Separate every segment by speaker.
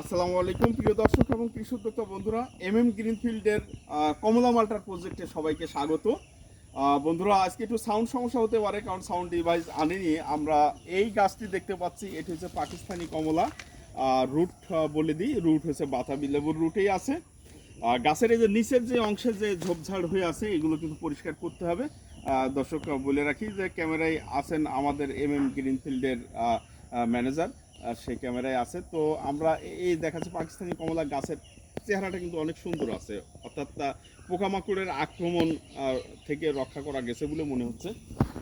Speaker 1: আসসালামু আলাইকুম, প্রিয় দর্শক এবং কৃষি বন্ধুরা এম এম গ্রিনফিল্ডের কমলা মাল্টার প্রজেক্টে সবাইকে স্বাগত। বন্ধুরা, আজকে একটু সাউন্ড সমস্যা হতে পারে, কারণ সাউন্ড ডিভাইস আনিনি। আমরা এই গাছটি দেখতে পাচ্ছি, এটি হচ্ছে পাকিস্তানি কমলা। রুট বলে দিই রুট হচ্ছে বাতাবি লেবুর রুটেই আছে। গাছের এই যে নিচের যে অংশে যে ঝোপঝাড় হয়ে আছে, এগুলো কিন্তু পরিষ্কার করতে হবে। দর্শক বলে রাখি যে, ক্যামেরায় আছেন আমাদের এম এম গ্রিনফিল্ডের ম্যানেজার সেই ক্যামেরায় আছে। তো আমরা এই দেখাচ্ছি পাকিস্তানি কমলা গাছের চেহারাটা কিন্তু অনেক সুন্দর আছে। অর্থাৎ তা পোকামাকড়ের আক্রমণ থেকে রক্ষা করা গেছে বলে মনে হচ্ছে।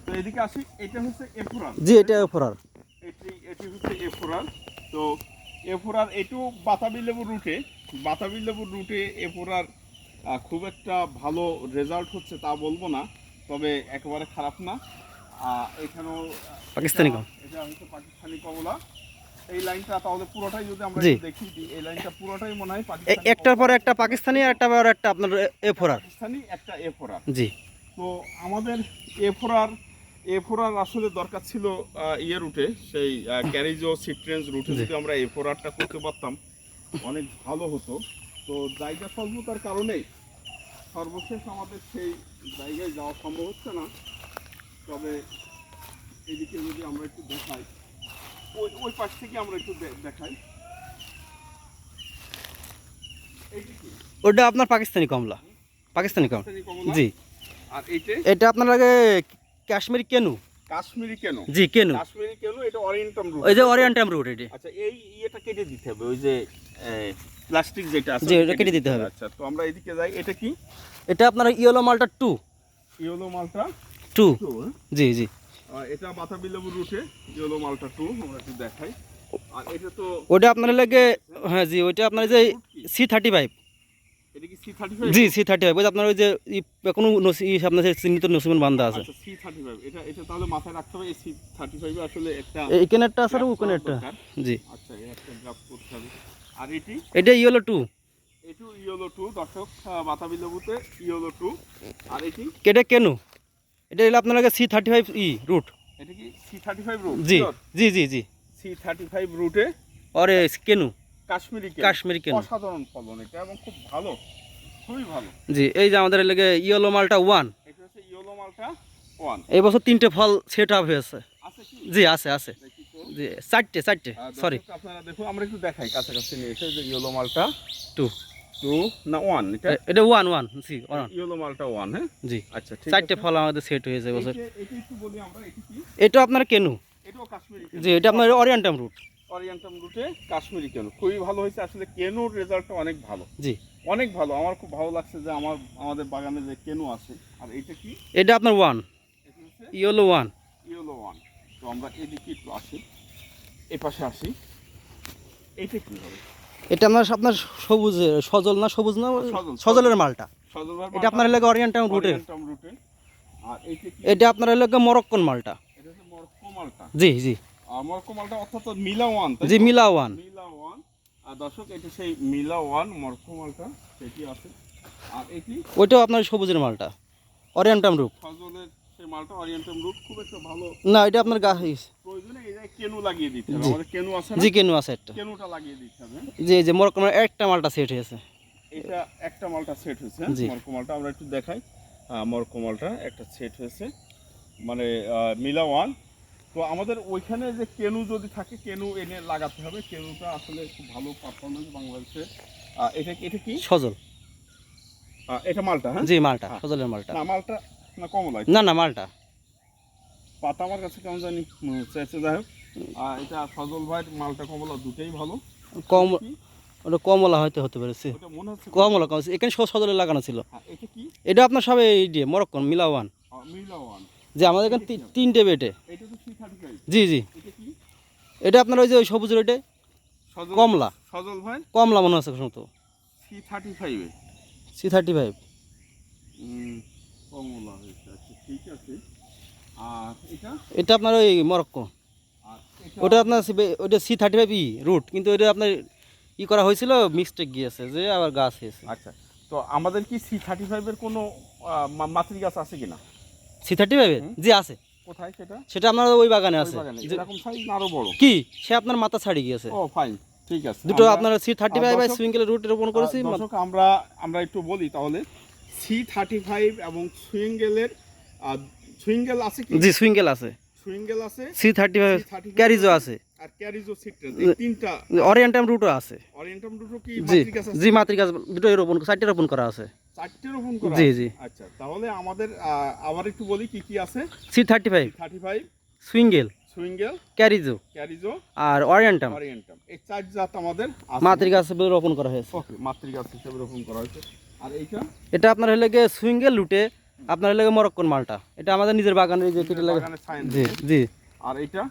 Speaker 1: তো এদিকে আসি এটা হচ্ছে এফোরার।
Speaker 2: জি এটা ফোরার
Speaker 1: এটি এটি হচ্ছে এফোরার। তো এফোরার এটু বাতাবি লেবুর রুটে বাতাবি লেবুর রুটে এফোরার খুব একটা ভালো রেজাল্ট হচ্ছে তা বলব না তবে একেবারে খারাপ না। এখানেও
Speaker 2: পাকিস্তানি।
Speaker 1: এটা হচ্ছে পাকিস্তানি কমলা। এই লাইনটা তাহলে পুরোটাই যদি আমরা দেখি এই লাইনটা পুরোটাই মনে হয় পাকিস্তানি
Speaker 2: একটার পর একটা পাকিস্তানি আর একটা পর একটা আপনার এ ফোরার
Speaker 1: পাকিস্তানি একটা এ এফোরার
Speaker 2: জি।
Speaker 1: তো আমাদের এফোরার এফোরার আসলে দরকার ছিল ইয়ে রুটে সেই ক্যারিজো সিট্রেন্স রুটে যদি আমরা এফোরারটা করতে পারতাম অনেক ভালো হতো। তো জায়গা স্বল্পতার কারণেই সর্বশেষ আমাদের সেই জায়গায় যাওয়া সম্ভব হচ্ছে না। তবে এদিকে যদি আমরা একটু দেখাই ওই ওই পাশ থেকে আমরা একটু দেখাই।
Speaker 2: ওটা আপনার পাকিস্তানি কমলা। পাকিস্তানি কমলা। জি।
Speaker 1: আর এইটা?
Speaker 2: এটা আপনার লাগে কাশ্মীরি কেনু?
Speaker 1: কাশ্মীরি কেন?
Speaker 2: জি কেনু।
Speaker 1: কাশ্মীরি কেন এটা অরিয়েন্টাম রুট
Speaker 2: ওই যে ওরিয়েন্টাম রুট এটি।
Speaker 1: আচ্ছা এই ইয়েটা কেটে দিতে হবে ওই যে প্লাস্টিক যেটা আছে
Speaker 2: জি,
Speaker 1: ওটা
Speaker 2: কেটে দিতে হবে।
Speaker 1: আচ্ছা তো আমরা এদিকে যাই। এটা কি?
Speaker 2: এটা আপনার ইয়েলো মালটা টু।
Speaker 1: ইয়েলো মালটা
Speaker 2: টু।
Speaker 1: টু
Speaker 2: জি জি।
Speaker 1: এটা বাতাবি লেবু রুটে ইয়েলো মালটা টু আমরা একটু দেখাই। আর এটা তো
Speaker 2: ওটা আপনার লাগে হ্যাঁ জি ওইটা আপনার যে সি থার্টি ফাইভ
Speaker 1: এটা কি সি থার্টি
Speaker 2: জি সি থার্টি ফাইভ আপনার ওই যে কোনো আপনার চিহ্নিত নসিমন বান্ধা আছে।
Speaker 1: সি থার্টি ফাইভ এটা এটা তাহলে মাথায় রাখতে হবে এই সি থার্টি ফাইভে আসলে একটা
Speaker 2: এইখানে একটা আছে ওখানে একটা জি।
Speaker 1: আচ্ছা একটা ড্রাফট করতে হবে। আর এটি?
Speaker 2: এটা ইয়েলো টু
Speaker 1: এটু ইয়েলো টু দর্শক বাতাবি লেবুতে ইয়েলো টু আর এটি?
Speaker 2: এটা কেনু? এটা হলো আপনার কাছে সি থার্টি ফাইভ ই রুট
Speaker 1: এটা কি সি থার্টি ফাইভ রুট
Speaker 2: জি জি জি জি।
Speaker 1: সি থার্টি ফাইভ রুটে
Speaker 2: অরে কেনু
Speaker 1: কাশ্মীরি
Speaker 2: কাশ্মীরি কেনু
Speaker 1: অসাধারণ ফলন এটা এবং খুব ভালো। খুবই ভালো।
Speaker 2: জি এই যে আমাদের লেগে ইয়েলো মালটা ওয়ান
Speaker 1: এটা হচ্ছে ইয়েলো মালটা ওয়ান
Speaker 2: এই বছর তিনটে ফল সেট আপ হয়েছে। জি আছে আছে। জি চারটে চারটে সরি
Speaker 1: আপনারা দেখুন আমরা একটু দেখাই কাছাকাছি নিয়ে এসে যে ইয়েলো মালটা।
Speaker 2: টু
Speaker 1: টু না ওয়ান এটা
Speaker 2: এটা ওয়ান ওয়ান জি ওয়ান
Speaker 1: ইয়েলো মালটা ওয়ান হ্যাঁ?
Speaker 2: জি।
Speaker 1: আচ্ছা ঠিক
Speaker 2: চারটে ফল আমাদের সেট হয়েছে এবছর
Speaker 1: এইটা- এটা এটা
Speaker 2: আপনার কেনু? জি এটা আপনার অরিয়েন্টাম রুট
Speaker 1: অরিয়েন্টাম রুটে কাশ্মীরি কেন। খুবই ভালো হয়েছে। আসলে কেনুর রেজাল্টটা অনেক ভালো।
Speaker 2: জি।
Speaker 1: অনেক ভালো। আমার খুব ভালো লাগছে যে আমার আমাদের বাগানে যে কেনু আছে। আর এটা কি?
Speaker 2: এটা আপনার ওয়ান
Speaker 1: এটা
Speaker 2: ইয়েলো ওয়ান
Speaker 1: ইয়েলো ওয়ান তো আমরা এদিকে একটু আসি। এই পাশে আসি। এইটা কি হবে?
Speaker 2: এটা আপনার আপনার সবুজ সজল না সবুজ না? সজলের মালটা? এটা আপনার রুটের
Speaker 1: অরিয়েন্টাম রুটে
Speaker 2: এটা আপনার লেগে মরক্কন মালটা। জি জি।
Speaker 1: মরক্কো মালটা অর্থাৎ তো মিলা ওয়ান
Speaker 2: জি মিলা ওয়ান।
Speaker 1: মিলা ওয়ান। আর দর্শক এটা সেই মিলা ওয়ান মরক্কো মালটা সেটি আছে। আর এটি?
Speaker 2: ওইটাও আপনার সবুজের মালটা। রুট
Speaker 1: সজলের মালটা অরিয়েন্টাম রুট খুব একটা ভালো
Speaker 2: না এটা আপনার গাছ।
Speaker 1: প্রয়োজনে এই জায়গায় কেনু লাগিয়ে দিতে হবে।
Speaker 2: জি।
Speaker 1: আমাদের কেনু আছে না?
Speaker 2: জি কেনু আছে একটা।
Speaker 1: কেনুটা লাগিয়ে দিতে হবে।
Speaker 2: জি যে মরক্কন একটা মালটা সেট হয়েছে।
Speaker 1: এটা একটা মালটা সেট হয়েছে।
Speaker 2: জি।
Speaker 1: আমরা একটু দেখাই। আহ, একটা সেট হয়েছে। মানে মিলা ওয়ান। তো আমাদের ওইখানে যে কেনু যদি থাকে কেনু এনে লাগাতে হবে। কেনুটা আসলে খুব ভালো পারফরমেন্স বাংলাদেশে। এটা কি- এটা কি?
Speaker 2: সজল।
Speaker 1: এটা মালটা হ্যাঁ?
Speaker 2: জি মালটা
Speaker 1: হ্যাঁ।
Speaker 2: সজলের মালটা।
Speaker 1: না মালটা না কমলা
Speaker 2: না না মালটা।
Speaker 1: পাতা আমার কাছে কেমন জানি আচ্ছা যাই হোক। এটা ফজল ভাইয়ের মালটা কমলা দুটোই ভালো।
Speaker 2: কম ওটা কমলা হয়তো হতে পেরেছে
Speaker 1: মনে
Speaker 2: কমলা কম এখানে সব সজলের লাগানো ছিল।
Speaker 1: হ্যাঁ, এটা
Speaker 2: আপনার সব এই দিয়ে মরক্কন মিলা ওয়ান
Speaker 1: আহ, মিলা ওয়ান
Speaker 2: যে আমাদের এখানে তিনটে বেটে। জি জি।
Speaker 1: এটা
Speaker 2: আপনার ওই যে ওই সবুজ
Speaker 1: সজল
Speaker 2: কমলা।
Speaker 1: সজল ভাই?
Speaker 2: কমলা মনে হচ্ছে মতো
Speaker 1: থ্রি থার্টি ফাইভে।
Speaker 2: সি থার্টি ফাইভ
Speaker 1: কমলা হয়েছে আচ্ছা ঠিক আছে। আর এটা?
Speaker 2: এটা আপনার ওই মরক্কো। ওটা আপনার ওটা সি থার্টি ফাইভ ই রুট কিন্তু ওটা আপনার ই করা হয়েছিল মিস্টেক গিয়েছে যে আবার গাছ হয়েছে।
Speaker 1: আচ্ছা তো আমাদের কি সি থার্টি ফাইভের কোনো মাতৃ গাছ আছে কিনা?
Speaker 2: সি থার্টি ফাইভের। জি আছে।
Speaker 1: কোথায় সেটা?
Speaker 2: সেটা আপনার ওই বাগানে আছে।
Speaker 1: এরকম সাইজ আরও বড়?
Speaker 2: কি? সে আপনার মাথা ছাড়ি গিয়েছে।
Speaker 1: ও ফাইন ঠিক আছে।
Speaker 2: দুটো
Speaker 1: আমরা-
Speaker 2: আপনার C thirty five by swingle root রোপণ করেছি
Speaker 1: আমরা আমরা একটু বলি তাহলে সি থার্টি ফাইভ এবং সুইঙ্গেলের সুইঙ্গেল আছে কি?
Speaker 2: জি সুইঙ্গেল আছে।
Speaker 1: সুইঙ্গেল আছে?
Speaker 2: সি থার্টি ফাইভ
Speaker 1: C35
Speaker 2: ক্যারিজও আছে।
Speaker 1: আর ক্যারিজো সিট্রেস এই তিনটা।
Speaker 2: অরিয়েন্টাম রুটও আছে।
Speaker 1: অরিয়েন্টাম দুটো কি
Speaker 2: জি
Speaker 1: মাতৃক আছে
Speaker 2: জি মাতৃকাজ দুটোই রোপণ চারটে রোপণ করা আছে।
Speaker 1: চারটে রোপণ করা
Speaker 2: জি,
Speaker 1: আছে?
Speaker 2: জি।
Speaker 1: আচ্ছা তাহলে আমাদের আহ, আবার একটু বলি কি কি আছে?
Speaker 2: C thirty five
Speaker 1: thirty five
Speaker 2: swingle.
Speaker 1: Swingle.
Speaker 2: Carrizo
Speaker 1: Carrizo
Speaker 2: আর অরিয়েন্টাম
Speaker 1: অরিয়েন্টাম এই চার জাত আমাদের আছে।
Speaker 2: মাতৃকাজ রোপণ করা হয়েছে।
Speaker 1: ওকে মাতৃগাছ হিসেবে রোপণ করা হয়েছে। আর এইটা?
Speaker 2: এটা আপনার হলে গিয়ে সুইঙ্গেল লুটে আপনার হলে মরক্কন মালটা। এটা আমাদের নিজের বাগানের যে কেটে লাগে। জি জি।
Speaker 1: আর এইটা?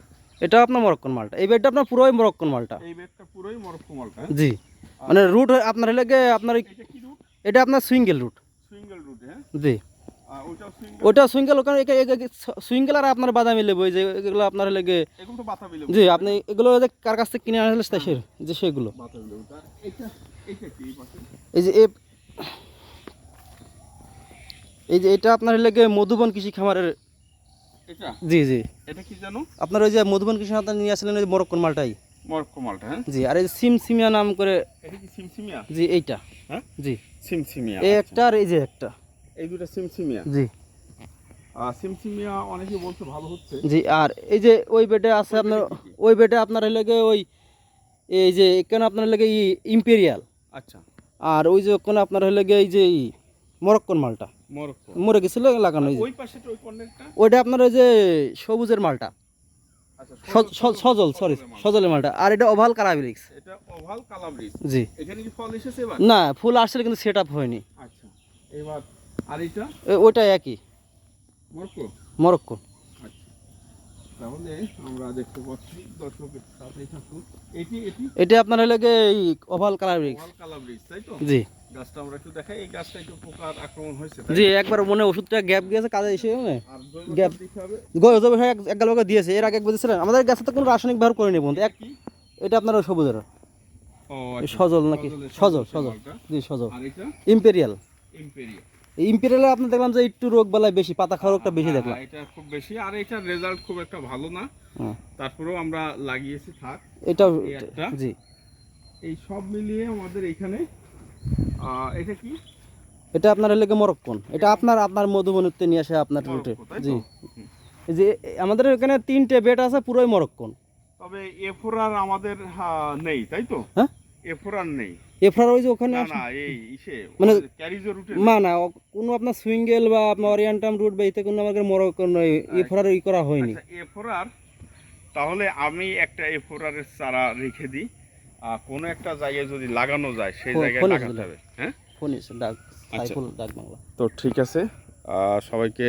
Speaker 2: এটা আপনার মরক্কন মালটা। এই বেডটা আপনার পুরোই মরক্কন মালটা।
Speaker 1: এই বেডটা পুরোই মরক্কো মালটা
Speaker 2: জি। মানে রুট আপনার হলে গিয়ে আপনার
Speaker 1: এটা কি রুট
Speaker 2: এটা আপনার সুইঙ্গেল রুট
Speaker 1: সুইঙ্গেল রুট হ্যাঁ?
Speaker 2: জি। ওটা সুইঙ্গেল ওখানে সুইঙ্গেল আর আপনার বাদামি লেবু যে এগুলো আপনার
Speaker 1: লেবু।
Speaker 2: জি আপনি এগুলো যে কার কাছ থেকে কিনে আনলে সে যে সেগুলো।
Speaker 1: এই পাশে?
Speaker 2: এই যে এ- এই যে এটা আপনার হলে গিয়ে মধুবন কৃষি খামারের
Speaker 1: এটা?
Speaker 2: জি জি।
Speaker 1: এটা কি জানো?
Speaker 2: আপনার ওই যে মধুবন কৃষি খামার নিয়ে আসলেন ওই মরক্কন মালটাই।
Speaker 1: মরক্কো মালটা হ্যাঁ?
Speaker 2: জি আর এই যে সিম নাম করে
Speaker 1: এটা কি সিমসিমিয়া?
Speaker 2: জি এইটা।
Speaker 1: হ্যাঁ?
Speaker 2: জি।
Speaker 1: সিমসিমিয়া
Speaker 2: এই
Speaker 1: আচ্ছা।
Speaker 2: একটা আর এই যে একটা।
Speaker 1: এই দুটো সিমসিমিয়া?
Speaker 2: জি।
Speaker 1: আর সিমসিমিয়া অনেকে বলছে ভালো হচ্ছে।
Speaker 2: জি আর এই যে ওই বেডে আছে আপনার ওই বেডে আপনার হলে গিয়ে ওই এই যে এখানে আপনার হলে গিয়ে ইম্পেরিয়াল
Speaker 1: আচ্ছা।
Speaker 2: আর ওই যে ওখানে আপনার হলে গিয়ে এই যে মরক্কন মালটা। মরে গেছিল লাগানো
Speaker 1: কর্নারটা?
Speaker 2: ওইটা আপনার ওই যে সবুজের মালটা।
Speaker 1: আচ্ছা
Speaker 2: সজল সরি সজলের মালটা। আর এটা ওভাল কারাবিলিক্স
Speaker 1: এটা ওভাল কালামরিচ
Speaker 2: জি।
Speaker 1: এখানে কি ফল এসেছে এবার?
Speaker 2: না ফুল আসলে কিন্তু সেট আপ হয়নি।
Speaker 1: আচ্ছা এবার আর এটা?
Speaker 2: ওইটা একই।
Speaker 1: মরক্কো?
Speaker 2: মরক্কো।
Speaker 1: তাহলে আমরা দেখতে পাচ্ছি দর্শকের সাথে থাকুন। এটি এটি
Speaker 2: এটা আপনার হলে গিয়ে এই ওভাল কারাবিলিক্স
Speaker 1: ওভাল কালামরিচ তাই তো?
Speaker 2: জি।
Speaker 1: গাছটা আমরা একটু দেখাই এই গাছটা একটু পোকার আক্রমণ হয়েছে
Speaker 2: জি একবার মনে ওষুধটা গ্যাপ গিয়েছে কাজে এসে মানে
Speaker 1: আর জৈব
Speaker 2: গ্যাপ।
Speaker 1: সার
Speaker 2: গজব এক দিয়েছে এর আগে আমাদের গাছে তো কোনো রাসায়নিক ব্যবহার করিনি বন্ধু। এক এটা আপনার ওই সবুজের। সজল নাকি? সজল
Speaker 1: সজল।
Speaker 2: জি সজল। ইম্পেরিয়াল ইম্পেরিয়ালে আপনি দেখলাম যে একটু রোগ বেলায় বেশি পাতা খাওয়ার রোগটা বেশি দেখলাম।
Speaker 1: এটা খুব বেশি আর এটার রেজাল্ট খুব একটা ভালো না।
Speaker 2: হ্যাঁ।
Speaker 1: তারপরেও আমরা লাগিয়েছি থাক।
Speaker 2: এটাও
Speaker 1: এই
Speaker 2: জি।
Speaker 1: এই সব মিলিয়ে আমাদের এখানে এটা কি?
Speaker 2: এটা আপনার গিয়ে মরক্কন। এটা আপনার আপনার মধুবনীতে নিয়ে আসে আপনার রুটে। জি। এই যে আমাদের এখানে তিনটে বেড আছে পুরোই মরক্কন।
Speaker 1: তবে এফোরার আমাদের নেই তাই তো?
Speaker 2: হ্যাঁ?
Speaker 1: এফোরার নেই।
Speaker 2: এফরার ওই যে ওখানে
Speaker 1: না এই ইসে
Speaker 2: মানে-
Speaker 1: ক্যারিজো রুটে
Speaker 2: না? না কোনো আপনার সুইঙ্গেল বা আপনার অরিয়ান্টাম রুট বা এতে কোনো আমাদের মরক্কন এফরার ই করা হয়নি।
Speaker 1: আচ্ছা এফোরার তাহলে আমি একটা এফোরারের চারা রেখে দিই। আহ, কোনো একটা জায়গায় যদি লাগানো যায় সেই জায়গায় লাগাতে হবে হ্যাঁ?
Speaker 2: ফোন ডাক
Speaker 1: আচ্ছা।
Speaker 2: সাইফুল ডাক বাংলা
Speaker 1: তো ঠিক আছে সবাইকে